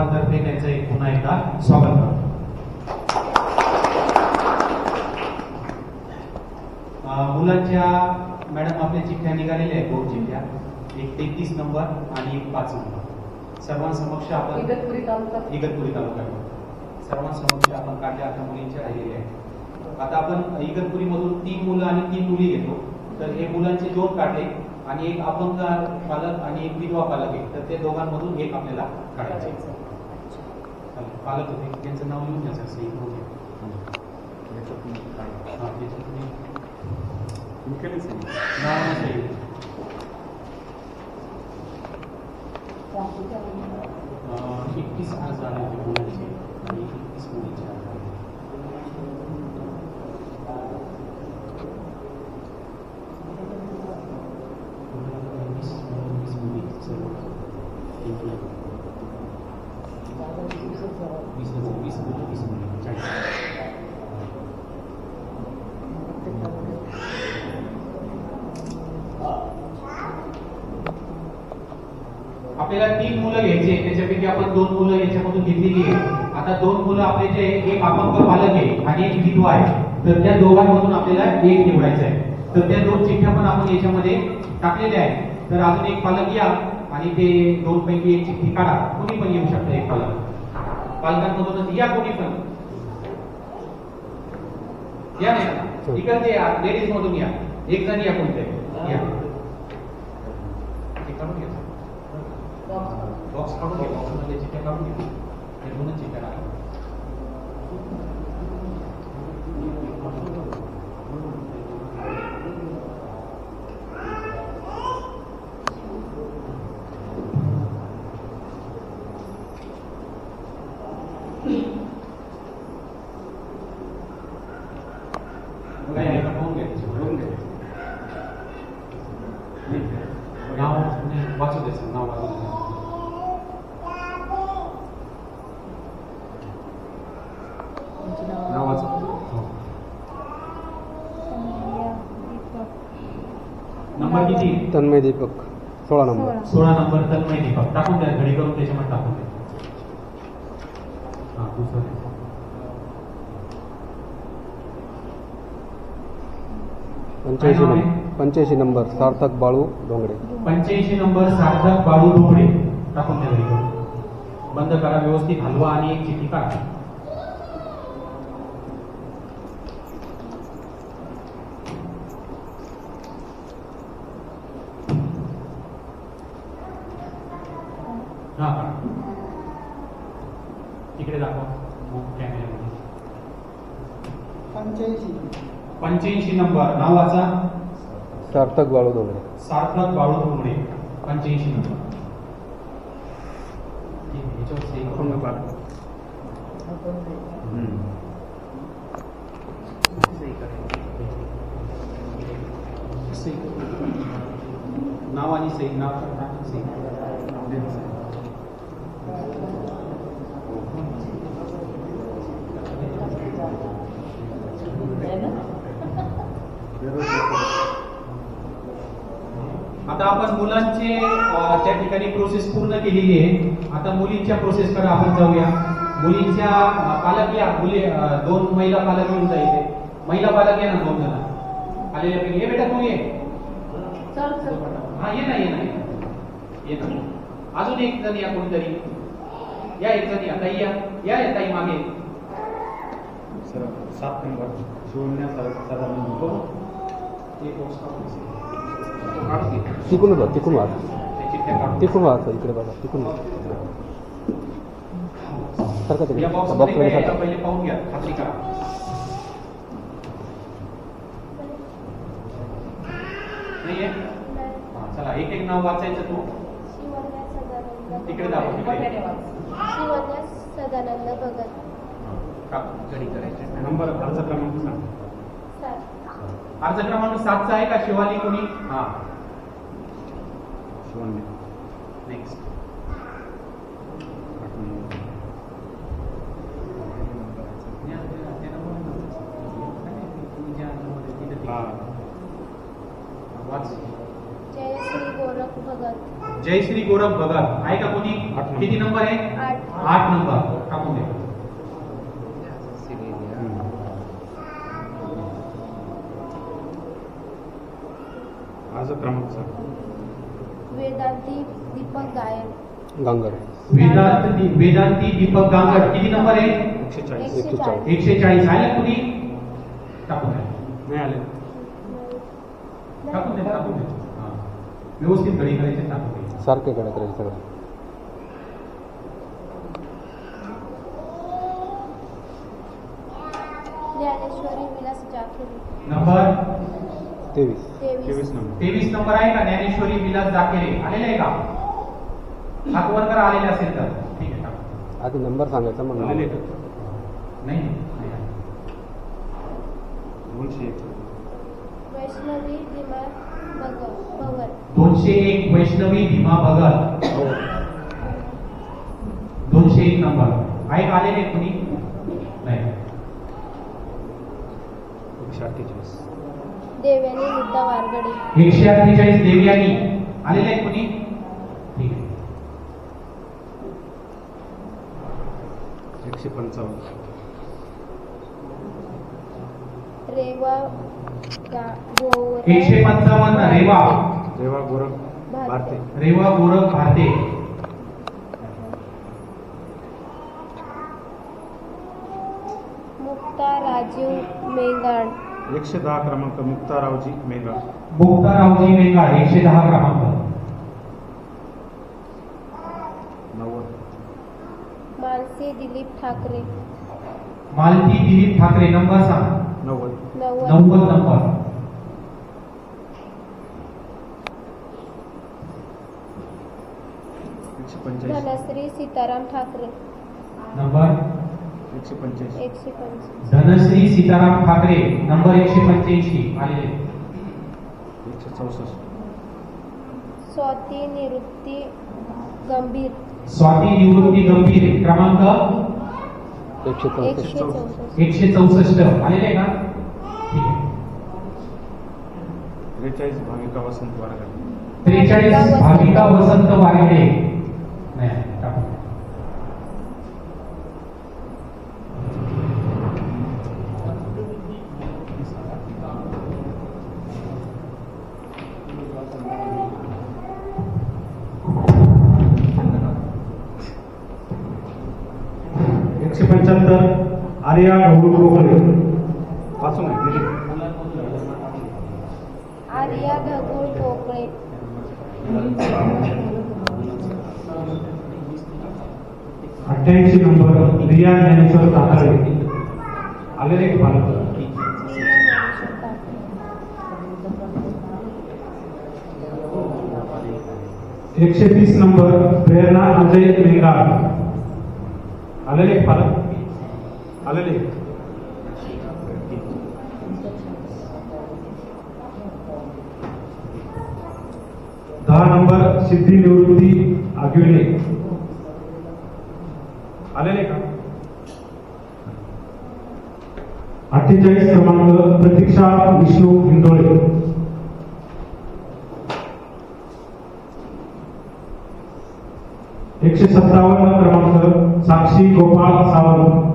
सर्वांतर्फे त्यांचं एक पुन्हा एकदा स्वागत करतो. मुलांच्या मॅडम आपल्या चिठ्ठ्या निघालेल्या आहेत दोन चिठ्ठ्या. एक तेहतीस नंबर आणि एक पाच नंबर. सर्वांसमक्ष आपण इगतपुरी तालुका. इगतपुरी तालुक्यात सर्वांसमोर आपण काढल्या आता मुलींच्या राहिलेल्या आहेत. आता आपण इगतपुरीमधून तीन मुलं आणि तीन मुली घेतो. तर हे मुलांचे दोन काढले आणि एक अपंग पालक आणि एक विधवा पालक आहे तर ते दोघांमधून एक आपल्याला काढायचे चालेल. पालक होते त्यांचं नाव लिहून घ्या सर आपल्याला तीन मुलं घ्यायचे त्याच्यापैकी आपण दोन मुलं याच्यामधून घेतलेली आहे आता दोन मुलं आपले जे एक अपंग पालक आहे आणि एक विधवा आहे. तर त्या दोघांमधून आपल्याला एक निवडायचं आहे. तर त्या दोन चिठ्ठ्या पण आपण याच्यामध्ये टाकलेल्या आहेत. तर अजून एक पालक या आणि ते दोन पैकी एक चिठ्ठी काढा. कोणी पण येऊ शकतं एक पालक. पालकांमधूनच या कोणी पण. या नाही इकडे या लेडीज मधून या. एक जण या कोणत्या या. 해가지고 대부분 지잖아요. तन्मय दीपक सोळा नंबर. सोळा. नंबर तन्मय दीपक. टाकून द्या घडी करून त्याच्यामध्ये टाकून द्या. हा दुसरं पंच्याऐंशी नंबर पंच्याऐंशी नंबर सार्थक बाळू डोंगरे. पंच्याऐंशी नंबर सार्थक बाळू डोंगरे. टाकून द्या घडी करून. बंद करा व्यवस्थित हलवा आणि एक चिठ्ठी काढा हा. तिकडे दाखवा. कॅमेऱ्यामध्ये पंच्याऐंशी. नंबर नावाचा सार्थक बाळू डोंगरे सार्थक बाळू डोंगरे पंच्याऐंशी नंबर. नाव आणि सही. नाव. सही. आता आपण मुलांचे त्या ठिकाणी प्रोसेस पूर्ण केलेली आहे. आता मुलींच्या प्रोसेसकडे आपण जाऊया. मुलींच्या पालक या मुली दोन महिला पालक येऊन जायचे. महिला पालक या ना दोन जण. आलेल्यापैकी ये बेटा तू ये. हा ये ना ये ना ये ना. अजून एक जण या कोणतरी. या एक जण या. ताई या. या या ताई मागे. सात नंबर. शून्य सदा तिकून जा तिकून वाच ते चिठ्ठ्या काढून घे. तिकून वाच इकडे बघा तिकून वाच. सारखा तिकडे या बॉक्स बॉक्समध्ये मध्ये काय आहे का सारखा पहिले पाहून घ्या खात्री करा नाहीये हा, चला एक एक नाव वाचायचं तू तिकडे दाखव तिकडे मोठ्याने वाच. शिवन्या सदानंद भगत का घडी करायचं नंबर अर्ज क्रमांक सांग सात अर्ज क्रमांक सातचा आहे का? शिवाली कोणी? हा. शून्य नेक्स्ट हा. वाच. जयश्री गोरख भगत. जयश्री गोरख भगत. आहे का कोणी. किती नंबर आहे? आठ. आठ नंबर टाकून द्या आज क्रमांक सांगा वेदांती दीपक गायन गांगर वेदांत वेदांती दीपक गांगड किती नंबर आहे? एकशे चाळीस एकशे एकशे चाळीस एकशे चाळीस आहे कुणी? टाकून नाही आले. टाकून टाकून हा. व्यवस्थित गडी करायचे टाकून सारखे कडे करायचे सगळं. नंबर? तेवीस. तेवीस. तेवीस नंबर. तेवीस नंबर आहे का? ज्ञानेश्वरी विलास जाकेरे आलेले आहे का? हात वर करा आलेले असेल तर. ठीक आहे. आधी नंबर सांगायचा मग नाही. दोनशे एक. वैष्णवी भीमा भग भगत दोनशे एक वैष्णवी भीमा भगत. दोनशे एक नंबर. आहे का आलेले कुणी? नाही. एकशे अठ्ठेचाळीस. देवयानी मुद्दा वारगडे. एकशे अठ्ठेचाळीस देवयानी. आलेले आहेत कुणी ठीक आहे एकशे पंचावन्न. रेवा एकशे पंचावन्न रेवा. रेवा गोरख भारते. रेवा गोरख भारते. मुक्ता राजीव मेंगाण. एकशे दहा क्रमांक मुक्तारावजी मेघा मुक्तारावजी मेंगाळ एकशे दहा क्रमांक नव्वद मानसी दिलीप ठाकरे. मालती दिलीप ठाकरे नंबर सांग. नव्वद. नव्वद. नव्वद नंबर. धनश्री सीताराम ठाकरे. नंबर. एकशे पंच्याऐंशी एकशे पंचवीस धनश्री सीताराम ठाकरे नंबर एकशे पंच्याऐंशी. आलेले. एकशे चौसष्ट. स्वाती निवृत्ती गंभीर. स्वाती निवृत्ती गंभीर. क्रमांक? एकशे एकशे चौसष्ट. चौसष्ट एकशे चौसष्ट आलेले आहे का? ठीक आहे. त्रेचाळीस भाविका वसंत वारकर. त्रेचाळीस भाविका वसंत वारगडे नाही टाकून द्या. एकशे पंच्याहत्तर आर्या गौरव गोखले वाचून आर्या अठ्ठ्याऐंशी नंबर रिया ज्ञानेश्वर ताकारे आलेले ठाकरे एकशे तीस नंबर प्रेरणा अजय मेंगाळ आलेले पालक? आलेले दहा नंबर सिद्धी निवृत्ती आगिवले आलेले का? अठ्ठेचाळीस क्रमांक प्रतीक्षा विष्णू हिंदोळे एकशे सत्तावन्न क्रमांक साक्षी गोपाळ सावंत.